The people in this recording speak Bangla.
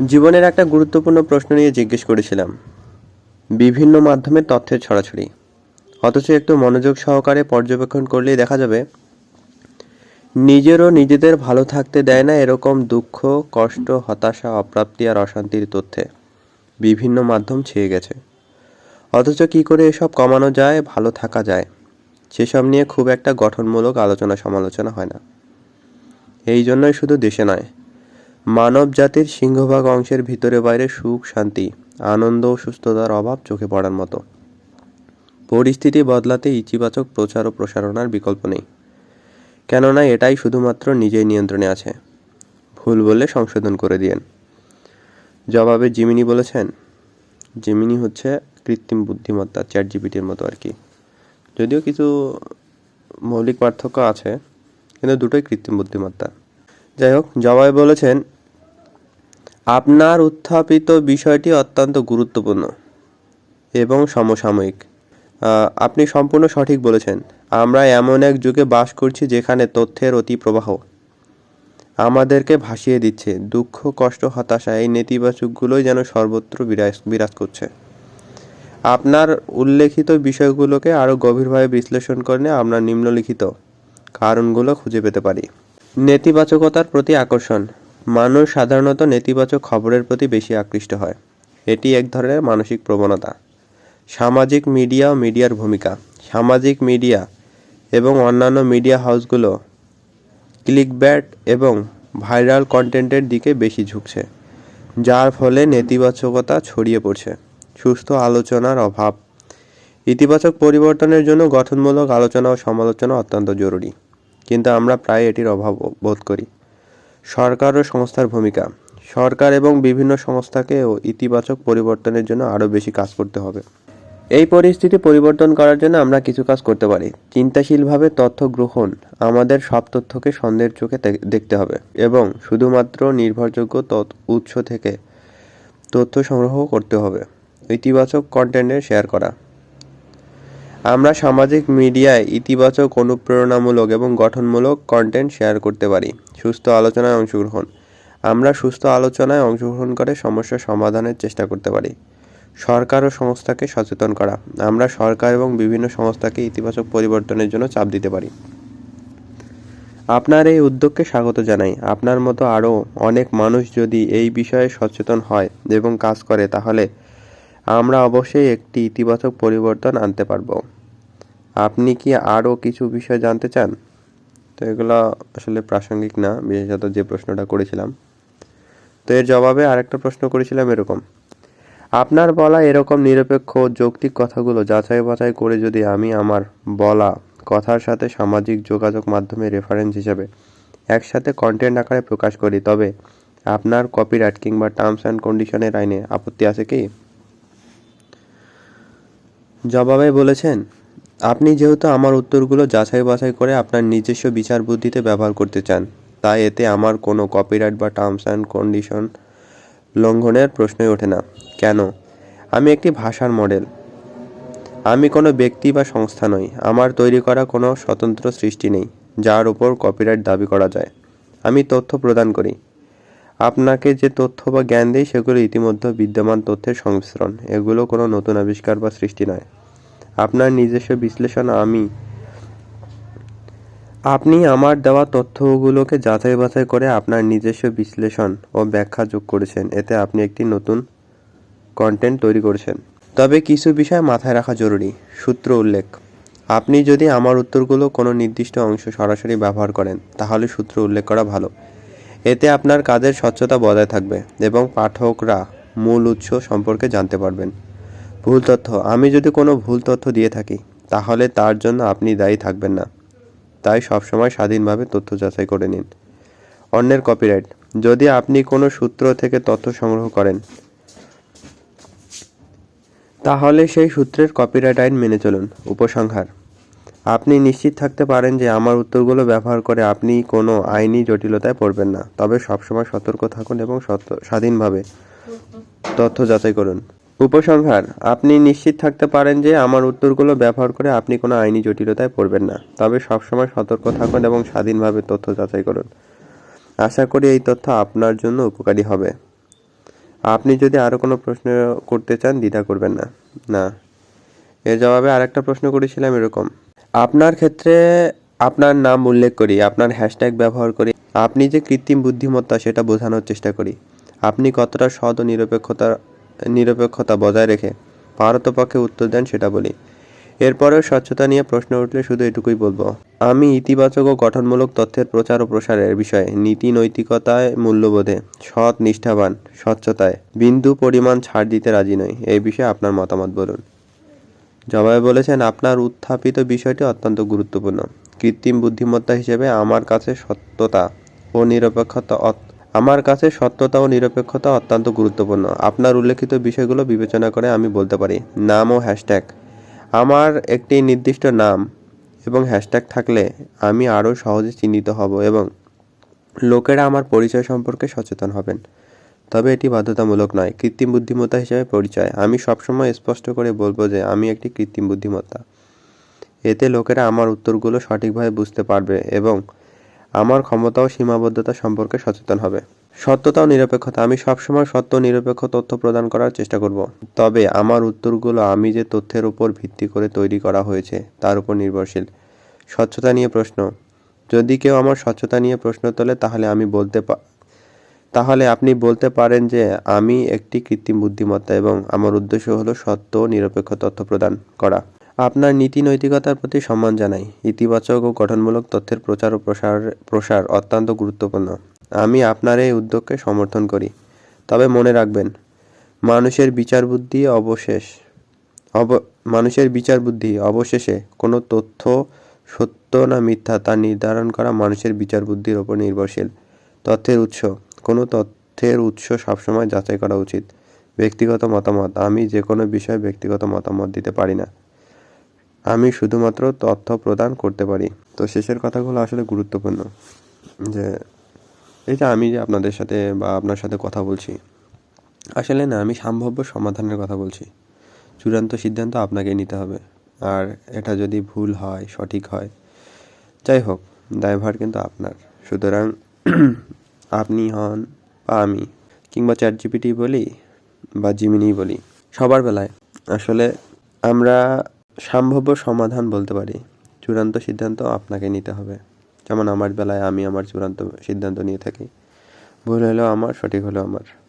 জীবনের একটা গুরুত্বপূর্ণ প্রশ্ন নিয়ে জিজ্ঞেস করেছিলাম। বিভিন্ন মাধ্যমে তথ্যের ছড়াছড়ি। অথচ একটু মনোযোগ সহকারে পর্যবেক্ষণ করলেই দেখা যাবে, নিজেরও নিজেদের ভালো থাকতে দেয় না এরকম দুঃখ, কষ্ট, হতাশা, অপ্রাপ্তি আর অশান্তির তথ্যে। বিভিন্ন মাধ্যম ছেয়ে গেছে। অথচ কি করে এসব কমানো যায়, ভালো থাকা যায়, সেসব নিয়ে খুব একটা গঠনমূলক আলোচনা সমালোচনা হয় না। এই জন্যই শুধু দেশে নয় মানব জাতির সিংহভাগ অংশের ভিতরে বাইরে সুখ, শান্তি, আনন্দ ও সুস্থতার অভাব চোখে পড়ার মতো। পরিস্থিতি বদলাতে ইতিবাচক প্রচার ও প্রসারণার বিকল্প নেই। কেননা এটাই শুধুমাত্র নিজেই নিয়ন্ত্রণে আছে। ভুল বললে সংশোধন করে দিয়েন। জবাবে জিমিনি বলেছেন, জিমিনি হচ্ছে কৃত্রিম বুদ্ধিমত্তা চ্যাট জিপিটির মতো আর কি। যদিও কিছু মৌলিক পার্থক্য আছে, কিন্তু দুটোই কৃত্রিম বুদ্ধিমত্তা। যাই হোক জবাই বলেছেন আপনার উত্থাপিত বিষয়টি অত্যন্ত গুরুত্বপূর্ণ এবং সমসাময়িক। আপনি সম্পূর্ণ সঠিক বলেছেন। আমরা এমন এক যুগে বাস করছি যেখানে তথ্যের অতি প্রবাহ আমাদেরকে ভাসিয়ে দিচ্ছে। দুঃখ, কষ্ট, হতাশা এই নেতিবাচকগুলোই যেন সর্বত্র বিরাজ বিরাজ করছে। আপনার উল্লেখিত বিষয়গুলোকে আরও গভীরভাবে বিশ্লেষণ করলে আমরা নিম্নলিখিত কারণগুলো খুঁজে পেতে পারি। নেতিবাচকতার প্রতি আকর্ষণ। মানুষ সাধারণত নেতিবাচক খবরের প্রতি বেশি আকৃষ্ট হয়। এটি এক ধরনের মানসিক প্রবণতা। সামাজিক মিডিয়া ও মিডিয়ার ভূমিকা। সামাজিক মিডিয়া এবং অন্যান্য মিডিয়া হাউসগুলো ক্লিক ব্যাট এবং ভাইরাল কন্টেন্টের দিকে বেশি ঝুঁকছে, যার ফলে নেতিবাচকতা ছড়িয়ে পড়ছে। সুস্থ আলোচনার অভাব। ইতিবাচক পরিবর্তনের জন্য গঠনমূলক আলোচনা ও সমালোচনা অত্যন্ত জরুরি। কিন্তু আমরা প্রায় এটির অভাব বোধ করি। সরকার ও সংস্থার ভূমিকা। সরকার এবং বিভিন্ন সংস্থাকে ও ইতিবাচক পরিবর্তনের জন্য আরও বেশি কাজ করতে হবে। এই পরিস্থিতি পরিবর্তন করার জন্য আমরা কিছু কাজ করতে পারি। চিন্তাশীলভাবে তথ্য গ্রহণ আমাদের সব তথ্যকে সন্দেহের চোখে দেখতে হবে এবং শুধুমাত্র নির্ভরযোগ্য উৎস থেকে তথ্য সংগ্রহ করতে হবে। ইতিবাচক কন্টেন্টের শেয়ার করা। আমরা সামাজিক মিডিয়ায় ইতিবাচক অনুপ্রেরণামূলক এবং গঠনমূলক কন্টেন্ট শেয়ার করতে পারি। সুস্থ আলোচনায় অংশগ্রহণ। আমরা সুস্থ আলোচনায় অংশগ্রহণ করে সমস্যা সমাধানের চেষ্টা করতে পারি। সরকার ও সংস্থাকে সচেতন করা। আমরা সরকার এবং বিভিন্ন সংস্থাকে ইতিবাচক পরিবর্তনের জন্য চাপ দিতে পারি। আপনার এই উদ্যোগকে স্বাগত জানাই। আপনার মতো আরও অনেক মানুষ যদি এই বিষয়ে সচেতন হয় এবং কাজ করে, তাহলে আমরা অবশ্যই একটি ইতিবাচক পরিবর্তন আনতে পারব। আপনি কি আরও কিছু বিষয় জানতে চান? তো এগুলো আসলে প্রাসঙ্গিক না, বিশেষত যে প্রশ্নটা করেছিলাম। তো এর জবাবে আরেকটা প্রশ্ন করেছিলাম এরকম। আপনার বলা এরকম নিরপেক্ষ যৌক্তিক কথাগুলো যাচাই বাছাই করে যদি আমি আমার বলা কথার সাথে সামাজিক যোগাযোগ মাধ্যমে রেফারেন্স হিসেবে একসাথে কন্টেন্ট আকারে প্রকাশ করি, তবে আপনার কপিরাইট কিংবা টার্মস অ্যান্ড কন্ডিশনের আইনে আপত্তি আছে কি? জবাবে বলেছেন আপনি যেহেতু আমার উত্তরগুলো যাচাই বাছাই করে আপনার নিজস্ব বিচার বুদ্ধিতে ব্যবহার করতে চান, তাই এতে আমার কোনো কপিরাইট বা টার্মস অ্যান্ড কন্ডিশন লঙ্ঘনের প্রশ্নই ওঠে না। কেন? আমি একটি ভাষার মডেল আমি কোনো ব্যক্তি বা সংস্থা নই। আমার তৈরি করা কোনো স্বতন্ত্র সৃষ্টি নেই, যার উপর কপিরাইট দাবি করা যায়। আমি তথ্য প্রদান করি। আপনাকে যে তথ্য বা জ্ঞান দেই, সেগুলো ইতিমধ্যে বিদ্যমান তথ্যের সংমিশ্রণ। এগুলো কোনো নতুন আবিষ্কার বা সৃষ্টি নয়। আপনার নিজস্ব বিশ্লেষণ আমি। আপনি আমার দেওয়া তথ্যগুলোকে যাচাই বাছাই করে আপনার নিজস্ব বিশ্লেষণ ও ব্যাখ্যা যোগ করেছেন। এতে আপনি একটি নতুন কন্টেন্ট তৈরি করেছেন। তবে কিছু বিষয় মাথায় রাখা জরুরি। সূত্র উল্লেখ। আপনি যদি আমার উত্তরগুলো কোনো নির্দিষ্ট অংশ সরাসরি ব্যবহার করেন, তাহলে সূত্র উল্লেখ করা ভালো। এতে আপনার কাজের স্বচ্ছতা বজায় থাকবে এবং পাঠকরা মূল উৎস সম্পর্কে জানতে পারবেন। ভুল তথ্য। আমি যদি কোনো ভুল তথ্য দিয়ে থাকি, তাহলে তার জন্য আপনি দায়ী থাকবেন না। তাই সবসময় স্বাধীনভাবে তথ্য যাচাই করে নিন। অন্যের কপিরাইট যদি আপনি কোনো সূত্র থেকে তথ্য সংগ্রহ করেন, তাহলে সেই সূত্রের কপিরাইট আইন মেনে চলুন। উপসংহার। আপনি নিশ্চিত থাকতে পারেন যে আমার উত্তরগুলো ব্যবহার করে আপনি কোনো আইনি জটিলতায় পড়বেন না। তবে সবসময় সতর্ক থাকুন এবং স্বাধীনভাবে তথ্য যাচাই করুন। উপসংহার, আপনি নিশ্চিত থাকতে পারেন যে আমার উত্তরগুলো ব্যবহার করে আপনি কোনো আইনি জটিলতায় পড়বেন না। তবে সবসময় সতর্ক থাকুন এবং স্বাধীনভাবে তথ্য যাচাই করুন। আশা করি এই তথ্য আপনার জন্য উপকারী হবে। আপনি যদি আরও কোনো প্রশ্ন করতে চান, দ্বিধা করবেন না। না। এর জবাবে আরেকটা প্রশ্ন করেছিলাম এরকম। আপনার ক্ষেত্রে আপনার নাম উল্লেখ করি, আপনার হ্যাশট্যাগ ব্যবহার করি, আপনি যে কৃত্রিম বুদ্ধিমত্তা সেটা বোঝানোর চেষ্টা করি। আপনি কতটা সৎ ও নিরপেক্ষতা নিরপেক্ষতা বজায় রেখে পারতপক্ষে উত্তর দেন সেটা বলি। এরপরেও স্বচ্ছতা নিয়ে প্রশ্ন উঠলে শুধু এটুকুই বলব। আমি ইতিবাচক ও গঠনমূলক তথ্যের প্রচার ও প্রসারের বিষয়ে নীতি, নৈতিকতায় মূল্যবোধে সৎ, নিষ্ঠাবান, স্বচ্ছতায় বিন্দু পরিমাণ ছাড় দিতে রাজি নই। এই বিষয়ে আপনার মতামত বলুন। জবাবে বলেছেন, আপনার উত্থাপিত বিষয়টি অত্যন্ত গুরুত্বপূর্ণ। কৃত্রিম বুদ্ধিমত্তা হিসেবে আমার কাছে সত্যতা ও নিরপেক্ষতা আমার কাছে সত্যতা ও নিরপেক্ষতা অত্যন্ত গুরুত্বপূর্ণ। আপনার উল্লেখিত বিষয়গুলো বিবেচনা করে আমি বলতে পারি। নাম ও হ্যাশট্যাগ আমার একটি নির্দিষ্ট নাম এবং হ্যাশট্যাগ থাকলে আমি আরও সহজে চিহ্নিত হব এবং লোকেরা আমার পরিচয় সম্পর্কে সচেতন হবেন। তবে এটি বাধ্যতামূলক নয়, কৃত্রিম বুদ্ধিমত্তা হিসেবে পরিচয়। আমি সবসময় স্পষ্ট করে বলব যে আমি একটি কৃত্রিম বুদ্ধিমত্তা। এতে লোকেরা আমার উত্তরগুলো সঠিকভাবে বুঝতে পারবে এবং আমার ক্ষমতা ও সীমাবদ্ধতা সম্পর্কে সচেতন হবে। সত্যতা ও নিরপেক্ষতা, আমি সবসময় সত্য নিরপেক্ষ তথ্য প্রদান করার চেষ্টা করব। তবে আমার উত্তরগুলো আমি যে তথ্যের উপর ভিত্তি করে তৈরি করা হয়েছে, তার উপর নির্ভরশীল। স্বচ্ছতা নিয়ে প্রশ্ন। যদি কেউ আমার স্বচ্ছতা নিয়ে প্রশ্ন তোলে, তাহলে আমি বলতে তাহলে আপনি বলতে পারেন যে, আমি একটি কৃত্রিম বুদ্ধিমত্তা এবং আমার উদ্দেশ্য হলো সত্য নিরপেক্ষ তথ্য প্রদান করা। আপনার নীতি নৈতিকতার প্রতি সম্মান জানাই। ইতিবাচক ও গঠনমূলক তথ্যের প্রচার ও প্রসার প্রসার অত্যন্ত গুরুত্বপূর্ণ। আমি আপনার এই উদ্যোগকে সমর্থন করি। তবে মনে রাখবেন, মানুষের বিচার বুদ্ধি অবশেষ, অব, মানুষের বিচার বুদ্ধি অবশেষে কোনো তথ্য সত্য না মিথ্যা তা নির্ধারণ করা মানুষের বিচার বুদ্ধির ওপর নির্ভরশীল। তথ্যের উৎস, কোনো তথ্যের উৎস সবসময় যাচাই করা উচিত। ব্যক্তিগত মতামত, আমি যে কোনো বিষয়ে ব্যক্তিগত মতামত দিতে পারি না। আমি শুধুমাত্র তথ্য প্রদান করতে পারি। তো শেষের কথাগুলো আসলে গুরুত্বপূর্ণ। যে যে আমি যে আপনাদের সাথে বা আপনার সাথে কথা বলছি, আসলে না, আমি সম্ভাব্য সমাধানের কথা বলছি। চূড়ান্ত সিদ্ধান্ত আপনাকে নিতে হবে। আর এটা যদি ভুল হয়, সঠিক হয়, যাই হোক, দায়ভার কিন্তু আপনার। সুতরাং আপনি হন বা আমি, কিংবা চ্যাট জিপিটি বলি বা জিমিনি বলি, সবার বেলায়। আসলে আমরা সম্ভাব্য সমাধান বলতে পারি। চূড়ান্ত সিদ্ধান্ত আপনাকে নিতে হবে। যেমন আমার বেলায় আমি আমার চূড়ান্ত সিদ্ধান্ত নিয়ে থাকি। ভুল হলো আমার, সঠিক হলো আমার।